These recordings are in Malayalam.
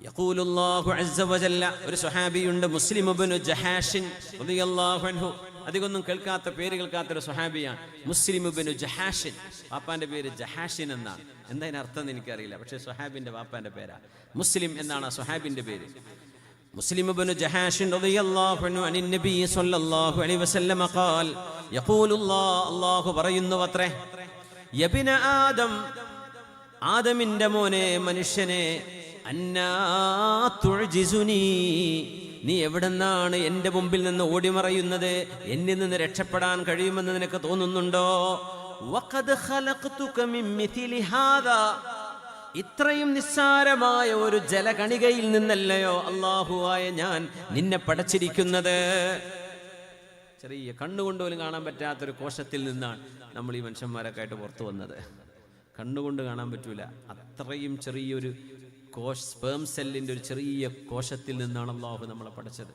യഖൂലുല്ലാഹു അസ്സ വജല്ല ഒരു സ്വഹാബിയുണ്ട് മുസ്ലിം ഇബ്നു ജഹാഷിൻ റളിയല്ലാഹു അൻഹു അധികമൊന്നും കേൾക്കാത്ത പേര് കേൾക്കാത്ത ഒരു സ്വഹാബിയാണ് മുസ്ലിം ഇബ്നു ജഹാഷിൻ വാപ്പാന്റെ പേര് ജഹാഷിൻ എന്നാണ് എന്താ അതിന് അർത്ഥം എന്ന് എനിക്കറിയില്ല പക്ഷേ സ്വഹാബിന്റെ വാപ്പാന്റെ പേരാ മുസ്ലിം എന്നാണ് ആ സ്വഹാബിന്റെ പേര് مسلم بن جحاش رضي الله عنه عن النبي صلى الله عليه وسلم قال يقول الله الله പറയുന്നു അത്രേ യബിന ആദം ആദമിന്റെ മോനെ മനുഷ്യനെ അന്നാ തുഅ്ജിസുനി നീ എവിടെന്നാണ് എന്റെ മുമ്പിൽ നിന്ന് ഓടിമറയുന്നത്? എന്നിൽ നിന്ന് രക്ഷപ്പെടാൻ കഴിയുമെന്ന് നിനക്ക് തോന്നുന്നുണ്ടോ? ഇത്രയും നിസ്സാരമായ ഒരു ജലകണികയിൽ നിന്നല്ലയോ അള്ളാഹുവായ ഞാൻ നിന്നെ പടച്ചിരിക്കുന്നത്? ചെറിയ കണ്ണുകൊണ്ട് പോലും കാണാൻ പറ്റാത്തൊരു കോശത്തിൽ നിന്നാണ് നമ്മൾ ഈ മനുഷ്യന്മാരൊക്കെ ആയിട്ട് പുറത്തു വന്നത്. കണ്ണുകൊണ്ട് കാണാൻ പറ്റൂല. അത്രയും ചെറിയൊരു കോശ സ്പേം സെല്ലിന്റെ ഒരു ചെറിയ കോശത്തിൽ നിന്നാണ് അള്ളാഹു നമ്മളെ പഠിച്ചത്.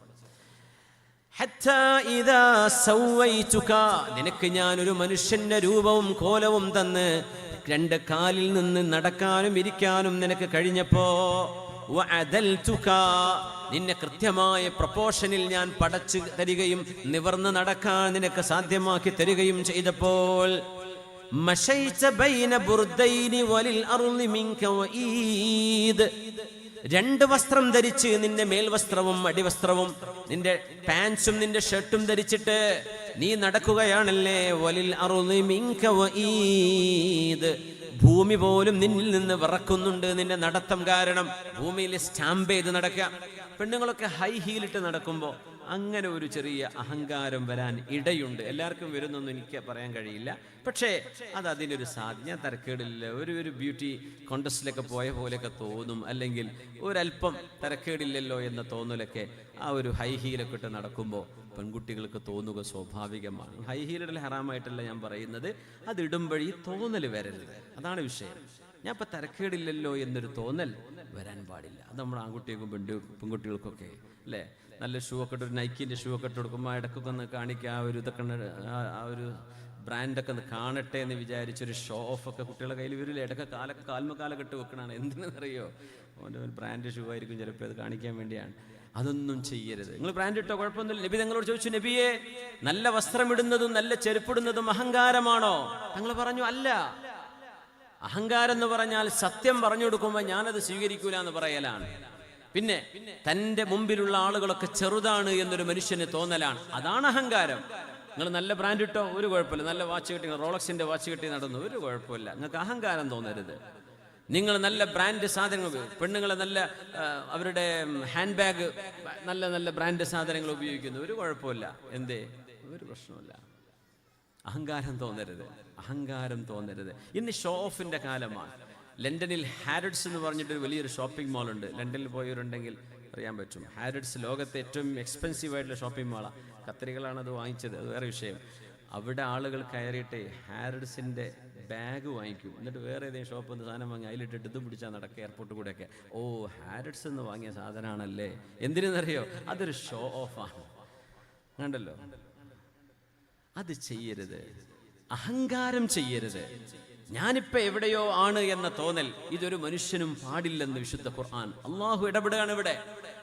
നിനക്ക് ഞാൻ ഒരു മനുഷ്യന്റെ രൂപവും കോലവും തന്ന് രണ്ട് കാലിൽ നിന്ന് നടക്കാനും ഇരിക്കാനും നിനക്ക് കഴിഞ്ഞപ്പോ നിന്നെ കൃത്യമായ പ്രപ്പോഷനിൽ ഞാൻ പടച്ചു തരികയും നിവർന്ന് നടക്കാൻ നിനക്ക് സാധ്യമാക്കി തരികയും ചെയ്തപ്പോൾ മശൈച്ച ബൈന ബുർദൈനി വലിൽ അർളി മിങ്ക വഈദ്. രണ്ട് വസ്ത്രം ധരിച്ച് നിന്റെ മേൽവസ്ത്രവും അടിവസ്ത്രവും നിന്റെ പാൻസും നിന്റെ ഷർട്ടും ധരിച്ചിട്ട് നീ നടക്കുകയാണല്ലേ? വലിൽ അറുളി മിങ്ക വഈദ്. ഭൂമി പോലും നിന്നിൽ നിന്ന് വിറക്കുന്നുണ്ട് നിന്റെ നടത്തം കാരണം. ഭൂമിയിൽ സ്റ്റാമ്പ് ചെയ്ത് നടക്കുക. പെണ്ണുങ്ങളൊക്കെ ഹൈ ഹീലിട്ട് നടക്കുമ്പോൾ അങ്ങനെ ഒരു ചെറിയ അഹങ്കാരം വരാൻ ഇടയുണ്ട്. എല്ലാവർക്കും വരുന്നൊന്നും എനിക്ക് പറയാൻ കഴിയില്ല. പക്ഷേ അത് അതിനൊരു സാധ്യ തരക്കേടില്ല ഒരു ഒരു ബ്യൂട്ടി കോണ്ടസ്റ്റിലൊക്കെ പോയ പോലെയൊക്കെ തോന്നും. അല്ലെങ്കിൽ ഒരല്പം തരക്കേടില്ലല്ലോ എന്ന തോന്നലൊക്കെ ആ ഒരു ഹൈ ഹീലൊക്കെ ഇട്ട് നടക്കുമ്പോൾ പെൺകുട്ടികൾക്ക് തോന്നുക സ്വാഭാവികമാണ്. ഹൈ ഹീലിടൽ ഹറാമായിട്ടല്ല ഞാൻ പറയുന്നത്. അത് ഇടുമ്പഴി തോന്നൽ വരരുത്. അതാണ് വിഷയം. ഞാൻ ഇപ്പം തിരക്കേടില്ലല്ലോ എന്നൊരു തോന്നൽ വരാൻ പാടില്ല. അത് നമ്മൾ ആൺകുട്ടികൾക്കും പെണ്ണു പെൺകുട്ടികൾക്കൊക്കെ അല്ലേ? നല്ല ഷൂ ഒക്കെ ഇട്ട് നൈക്കിന്റെ ഷൂ ഒക്കെ ഇട്ട് കൊടുക്കുമ്പോൾ ഇടക്കൊക്കെ ഒന്ന് കാണിക്കുക ആ ഒരു ഇതൊക്കെ ആ- ഒരു ബ്രാൻഡൊക്കെ ഒന്ന് കാണട്ടെ എന്ന് വിചാരിച്ചൊരു ഷോ ഓഫ് ഒക്കെ കുട്ടികളുടെ കയ്യിൽ വരില്ല? ഇടയ്ക്ക് കാലൊക്കെ കാൽമ കാലൊക്കെ ഇട്ട് വെക്കണാണ് എന്തിനെന്നറിയോ? അവന്റെ ഒരു ബ്രാൻഡ് ഷൂ ആയിരിക്കും ചിലപ്പോൾ അത് കാണിക്കാൻ വേണ്ടിയാണ്. അതൊന്നും ചെയ്യരുത്. നിങ്ങൾ ബ്രാൻഡ് ഇട്ടോ? കുഴപ്പമൊന്നുമില്ല. നബി തങ്ങളോട് ചോദിച്ചു നബിയെ നല്ല വസ്ത്രമിടുന്നതും നല്ല ചെരുപ്പിടുന്നതും അഹങ്കാരമാണോ? തങ്ങൾ പറഞ്ഞു അല്ല. അഹങ്കാരം എന്ന് പറഞ്ഞാൽ സത്യം പറഞ്ഞു കൊടുക്കുമ്പോൾ ഞാനത് സ്വീകരിക്കൂല എന്ന് പറയലാണ്. പിന്നെ തന്റെ മുമ്പിലുള്ള ആളുകളൊക്കെ ചെറുതാണ് എന്നൊരു മനുഷ്യന് തോന്നലാണ്. അതാണ് അഹങ്കാരം. നിങ്ങൾ നല്ല ബ്രാൻഡ് ഇട്ടോ ഒരു കുഴപ്പമില്ല. നല്ല വാച്ച് കിട്ടി റോളക്സിന്റെ വാച്ച് കിട്ടി നടന്നു. ഒരു കുഴപ്പമില്ല. നിങ്ങൾക്ക് അഹങ്കാരം തോന്നരുത്. നിങ്ങൾ നല്ല ബ്രാൻഡ് സാധനങ്ങൾ പെണ്ണുങ്ങൾ നല്ല അവരുടെ ഹാൻഡ് ബാഗ് നല്ല നല്ല ബ്രാൻഡ് സാധനങ്ങൾ ഉപയോഗിക്കുന്നു. ഒരു കുഴപ്പമില്ല. എന്തേ? ഒരു പ്രശ്നമില്ല അഹങ്കാരം തോന്നരുത്. അഹങ്കാരം തോന്നരുത്. ഇന്ന് ഷോ ഓഫിന്റെ കാലമാണ്. ലണ്ടനിൽ ഹാരഡ്സ് എന്ന് പറഞ്ഞിട്ടൊരു വലിയൊരു ഷോപ്പിംഗ് മാൾ ഉണ്ട്. ലണ്ടനിൽ പോയവരുണ്ടെങ്കിൽ അറിയാൻ പറ്റും. ഹാരഡ്സ് ലോകത്തെ ഏറ്റവും എക്സ്പെൻസീവ് ആയിട്ടുള്ള ഷോപ്പിംഗ് മാളാണ് കത്രികളാണ് അത് വാങ്ങിച്ചത്. അത് വേറെ വിഷയം. അവിടെ ആളുകൾ കയറിയിട്ട് ഹാരഡ്സിന്റെ ബാഗ് വാങ്ങിക്കും. എന്നിട്ട് വേറെ ഏതെങ്കിലും ഷോപ്പിൽ നിന്ന് സാധനം വാങ്ങി അതിലിട്ടിട്ട് ഇത് പിടിച്ചാൽ നടക്കുക എയർപോർട്ട് കൂടെയൊക്കെ ഓ ഹാരഡ്സ് എന്ന് വാങ്ങിയ സാധനമാണല്ലേ? എന്തിനെന്നറിയോ? അതൊരു ഷോ ഓഫാണ് കണ്ടല്ലോ? അത് ചെയ്യരുത്. അഹങ്കാരം ചെയ്യരുത്. ഞാനിപ്പോ എവിടെയോ ആണ് എന്ന തോന്നൽ ഇതൊരു മനുഷ്യനും പാടില്ലെന്ന് വിശുദ്ധ ഖുർആൻ. അള്ളാഹു ഇടപെടുകയാണ് ഇവിടെ.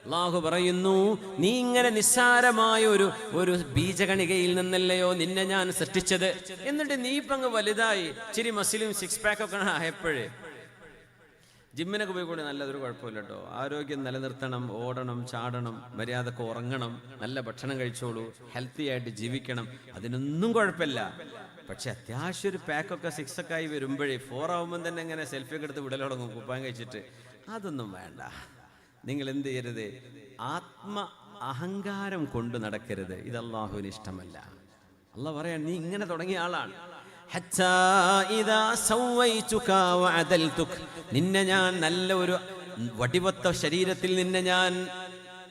അള്ളാഹു പറയുന്നു നീ ഇങ്ങനെ നിസ്സാരമായ ഒരു ഒരു ബീജഗണികയിൽ നിന്നല്ലയോ നിന്നെ ഞാൻ സൃഷ്ടിച്ചത്? എന്നിട്ട് നീ ഇപ്പങ്ങ് വലുതായി ചിരി മസിലും സിക്സ് പാക്ക് ഒക്കെ ആയപ്പോഴേ ജിമ്മിനൊക്കെ പോയി കൂടി നല്ലതൊരു കുഴപ്പമില്ല കേട്ടോ. ആരോഗ്യം നിലനിർത്തണം ഓടണം ചാടണം മര്യാദയ്ക്ക് ഉറങ്ങണം നല്ല ഭക്ഷണം കഴിച്ചോളൂ ഹെൽത്തി ആയിട്ട് ജീവിക്കണം. അതിനൊന്നും കുഴപ്പമില്ല. പക്ഷെ അത്യാവശ്യം ഒരു പാക്കൊക്കെ സിക്സ് ഒക്കെ ആയി വരുമ്പോഴേ ഫോർ ആവുമ്പോൾ തന്നെ ഇങ്ങനെ സെൽഫി എടുത്ത് വിടലുടങ്ങും കുപ്പാൻ കഴിച്ചിട്ട്. അതൊന്നും വേണ്ട. നിങ്ങൾ എന്ത് ചെയ്യരുത്? ആത്മ അഹങ്കാരം കൊണ്ട് നടക്കരുത്. ഇത് ഇഷ്ടമല്ല. അല്ല പറയാൻ നീ ഇങ്ങനെ തുടങ്ങിയ ആളാണ്. നിന്നെ ഞാൻ നല്ല ഒരു വടിവത്ത ശരീരത്തിൽ നിന്നെ ഞാൻ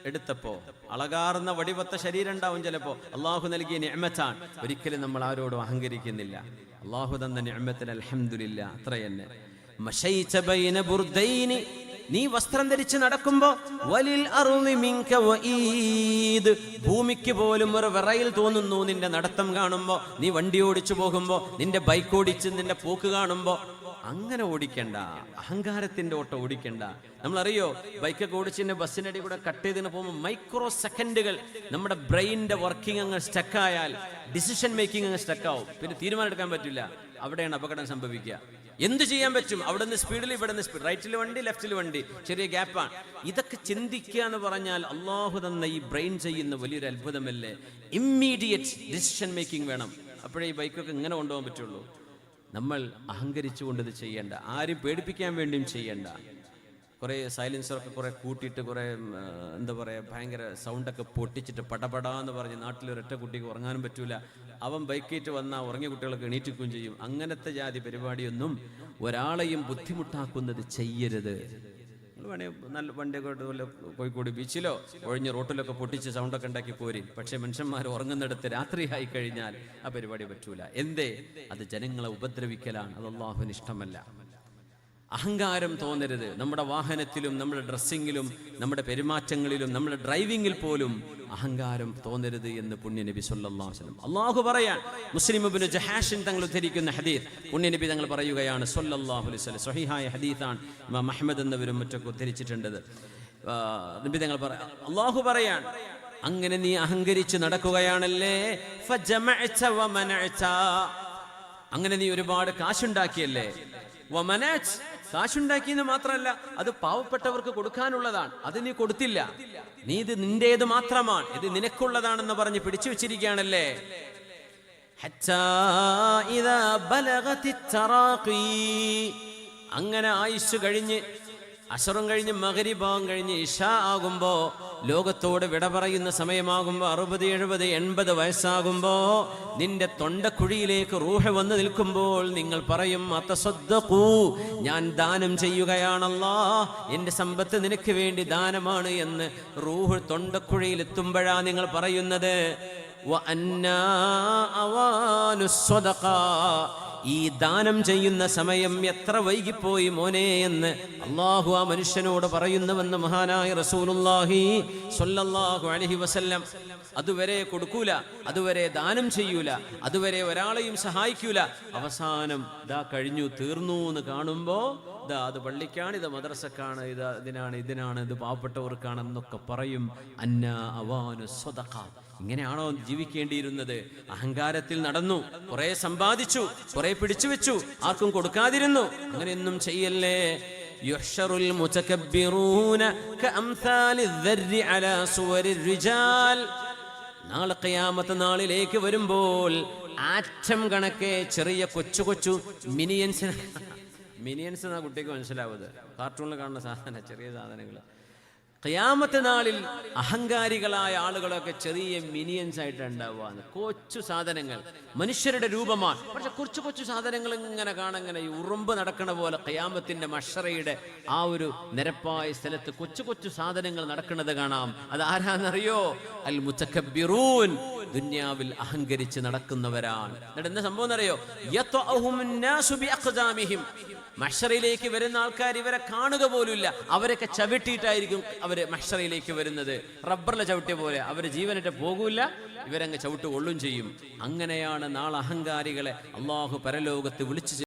എടുത്തപ്പോ അളകാർന്ന വടിവത്ത ശരീരം ഉണ്ടാവും ചിലപ്പോ. അള്ളാഹു നൽകിയ നിഅമത്താണ്. ഒരിക്കലും നമ്മൾ ആരോടും അഹങ്കരിക്കുന്നില്ല. അള്ളാഹു തന്ന നിഅമത്തിന് അലഹമില്ല അത്ര തന്നെ നീ വസ്ത്രം ധരിച്ച് നടക്കുമ്പോ വലിൽ ഭൂമിക്ക് പോലും ഒരു വിറയിൽ തോന്നുന്നു നിന്റെ നടത്തം കാണുമ്പോ. നീ വണ്ടി ഓടിച്ചു പോകുമ്പോ നിന്റെ ബൈക്ക് ഓടിച്ച് നിന്റെ പോക്ക് കാണുമ്പോ. അങ്ങനെ ഓടിക്കണ്ട അഹങ്കാരത്തിന്റെ ഓട്ടം ഓടിക്കണ്ട. നമ്മളറിയോ ബൈക്കൊക്കെ ഓടിച്ചിന്റെ ബസ്സിനടി കൂടെ കട്ട് ചെയ്തിന് പോകുമ്പോൾ മൈക്രോ സെക്കൻഡുകൾ നമ്മുടെ ബ്രെയിനിന്റെ വർക്കിംഗ് അങ്ങ് സ്റ്റക്കായാൽ ഡിസിഷൻ മേക്കിംഗ് അങ്ങ് സ്റ്റക്കാവും പിന്നെ തീരുമാനം എടുക്കാൻ പറ്റില്ല. അവിടെയാണ് അപകടം സംഭവിക്കുക. എന്ത് ചെയ്യാൻ പറ്റും? അവിടെ നിന്ന് സ്പീഡിൽ ഇവിടെ നിന്ന് സ്പീഡ് റൈറ്റിൽ വണ്ടി ലെഫ്റ്റിൽ വണ്ടി. ചെറിയ ഗ്യാപ്പാണ് ഇതൊക്കെ ചിന്തിക്കുക എന്ന് പറഞ്ഞാൽ അള്ളാഹു തന്ന ഈ ബ്രെയിൻ ചെയ്യുന്ന വലിയൊരു അത്ഭുതമല്ലേ? ഇമ്മീഡിയറ്റ് ഡിസിഷൻ മേക്കിംഗ് വേണം. അപ്പോഴേ ഈ ബൈക്കൊക്കെ ഇങ്ങനെ കൊണ്ടുപോകാൻ പറ്റുള്ളൂ. നമ്മൾ അഹങ്കരിച്ചുകൊണ്ട് ഇത് ചെയ്യേണ്ട. ആരും പേടിപ്പിക്കാൻ വേണ്ടിയും ചെയ്യേണ്ട. കുറേ സൈലൻസറൊക്കെ കുറേ കൂട്ടിയിട്ട് കുറേ എന്താ പറയുക ഭയങ്കര സൗണ്ടൊക്കെ പൊട്ടിച്ചിട്ട് പടപടാന്ന് പറഞ്ഞ് നാട്ടിൽ ഒരൊറ്റ കുട്ടിക്ക് ഉറങ്ങാനും പറ്റൂല. അവൻ ബൈക്കേറ്റ് വന്നാൽ ഉറങ്ങിയ കുട്ടികളൊക്കെ എണീറ്റിക്കുകയും ചെയ്യും. അങ്ങനത്തെ ജാതി പരിപാടിയൊന്നും ഒരാളെയും ബുദ്ധിമുട്ടാക്കുന്നത് ചെയ്യരുത്. നല്ല വണ്ടിയൊക്കെ വല്ല കോഴിക്കോട് ബീച്ചിലോ ഒഴിഞ്ഞ റോട്ടിലൊക്കെ പൊട്ടിച്ച് സൗണ്ടൊക്കെ ഉണ്ടാക്കി പോരി. പക്ഷേ മനുഷ്യന്മാർ ഉറങ്ങുന്നിടത്ത് രാത്രിയായി കഴിഞ്ഞാൽ ആ പരിപാടി പറ്റൂല. എന്തേ? അത് ജനങ്ങളെ ഉപദ്രവിക്കലാണ്. അത് അള്ളാഹുവിന് ഇഷ്ടമല്ല. അഹങ്കാരം തോന്നരുത്. നമ്മുടെ വാഹനത്തിലും നമ്മുടെ ഡ്രസ്സിങ്ങിലും നമ്മുടെ പെരുമാറ്റങ്ങളിലും നമ്മുടെ ഡ്രൈവിങ്ങിൽ പോലും അഹങ്കാരം തോന്നരുത് എന്ന് പുണ്യ നബി സല്ലല്ലാഹു അലൈഹി വസല്ലം. അള്ളാഹു പറയാൻ മുസ്ലിം ജഹാഷിൻ തങ്ങൾ ഉദ്ധരിക്കുന്ന ഹദീസ് പുണ്യ നബി തങ്ങൾ പറയുകയാണ് സ്വഹീഹായ ഹദീസാണ് ഇമാം അഹ്മദ് എന്നവരും മറ്റൊക്കെ ഉദ്ധരിച്ചിട്ടുണ്ടത്. നബി തങ്ങൾ പറ അള്ളാഹു പറയാൻ അങ്ങനെ നീ അഹങ്കരിച്ച് നടക്കുകയാണല്ലേ? അങ്ങനെ നീ ഒരുപാട് കാശുണ്ടാക്കിയല്ലേ? കാശുണ്ടാക്കിയെന്ന് മാത്രമല്ല അത് പാവപ്പെട്ടവർക്ക് കൊടുക്കാനുള്ളതാണ്. അത് നീ കൊടുത്തില്ല. നീ ഇത് നിന്റേത് മാത്രമാണ്. ഇത് നിനക്കുള്ളതാണെന്ന് പറഞ്ഞ് പിടിച്ചു വെച്ചിരിക്കുകയാണല്ലേ. അങ്ങനെ ആയുസ് കഴിഞ്ഞ് അസറും കഴിഞ്ഞ് മകരിഭാഗം കഴിഞ്ഞ് ഇഷ ആകുമ്പോ ലോകത്തോട് വിട പറയുന്ന സമയമാകുമ്പോ അറുപത് എഴുപത് എൺപത് വയസ്സാകുമ്പോ നിന്റെ തൊണ്ടക്കുഴിയിലേക്ക് റൂഹ വന്ന് നിൽക്കുമ്പോൾ നിങ്ങൾ പറയും അത്തസ്വദ്ധൂ ഞാൻ ദാനം ചെയ്യുകയാണല്ലോ എന്റെ സമ്പത്ത് നിനക്ക് വേണ്ടി ദാനമാണ് എന്ന് റൂഹ് തൊണ്ടക്കുഴിയിൽ എത്തുമ്പോഴാ നിങ്ങൾ പറയുന്നത്. ഈ ദാനം ചെയ്യുന്ന സമയം എത്ര വൈകിപ്പോയി മോനെ എന്ന് അള്ളാഹു ആ മനുഷ്യനോട് പറയുന്നുവെന്ന് മഹാനായ റസൂലുല്ലാഹി സൊല്ലാഹു അലഹി വസല്ലം അതുവരെ കൊടുക്കൂല അതുവരെ ദാനം ചെയ്യൂല അതുവരെ ഒരാളെയും സഹായിക്കൂല. അവസാനം ഇതാ കഴിഞ്ഞു തീർന്നു എന്ന് കാണുമ്പോ ഇതാ അത് പള്ളിക്കാണ് ഇത് മദ്രസക്കാണ് ഇത് ഇതിനാണ് ഇതിനാണ് ഇത് പാവപ്പെട്ടവർക്കാണെന്നൊക്കെ പറയും. അന്ന അവാനു സ്വതക്ക ഇങ്ങനെയാണോ ജീവിക്കേണ്ടിയിരുന്നത് അഹങ്കാരത്തിൽ നടന്നു കുറെ സമ്പാദിച്ചു കുറെ പിടിച്ചു വെച്ചു ആർക്കും കൊടുക്കാതിരുന്നു അങ്ങനെയൊന്നും ചെയ്യല്ലേ യുഹ്ശറുൽ മുതകബ്ബിറൂന കഅംസാലി الذر على صور الرجال നാളെ ഖിയാമത്ത് നാളിലേക്ക് വരുമ്പോൾ ആറ്റം കണക്കെ ചെറിയ കൊച്ചു കൊച്ചു മിനിയൻസിന് മിനിയൻസ് എന്നാ കുട്ടിക്ക് മനസ്സിലാവുന്നത് കാർട്ടൂണിൽ കാണുന്ന സാധന ചെറിയ സാധനങ്ങൾ കയാമത്തെ നാളിൽ അഹങ്കാരികളായ ആളുകളൊക്കെ ചെറിയ മിനിയൻസ് ആയിട്ട് ഉണ്ടാവുക. കൊച്ചു സാധനങ്ങൾ മനുഷ്യരുടെ രൂപമാണ്. പക്ഷെ കുറച്ച് കൊച്ചു സാധനങ്ങൾ ഇങ്ങനെ കാണങ്ങനെ ഈ ഉറുമ്പ് നടക്കണ പോലെ കയാമത്തിന്റെ മഷറയുടെ ആ ഒരു നിരപ്പായ സ്ഥലത്ത് കൊച്ചു കൊച്ചു സാധനങ്ങൾ നടക്കുന്നത് കാണാം. അത് ആരാന്നറിയോ? അൽ മുത്തക്കബിറൂൻ ദുന്യാവിൽ അഹങ്കരിച്ച് നടക്കുന്നവരാണ്. എന്നിട്ട് എന്താ സംഭവം എന്നറിയോ? മഷറയിലേക്ക് വരുന്ന ആൾക്കാർ ഇവരെ കാണുക പോലുമില്ല. അവരൊക്കെ ചവിട്ടിയിട്ടായിരിക്കും അവർ അവർ മഷറയിലേക്ക് വരുന്നത്. റബ്ബറിലെ ചവിട്ടിയ പോലെ അവർ ജീവനറ്റ പോകൂല ഇവരങ്ങ് ചവിട്ട് കൊള്ളും ചെയ്യും. അങ്ങനെയാണ് നാളെ അഹങ്കാരികളെ അള്ളാഹു പരലോകത്ത് വിളിച്ചു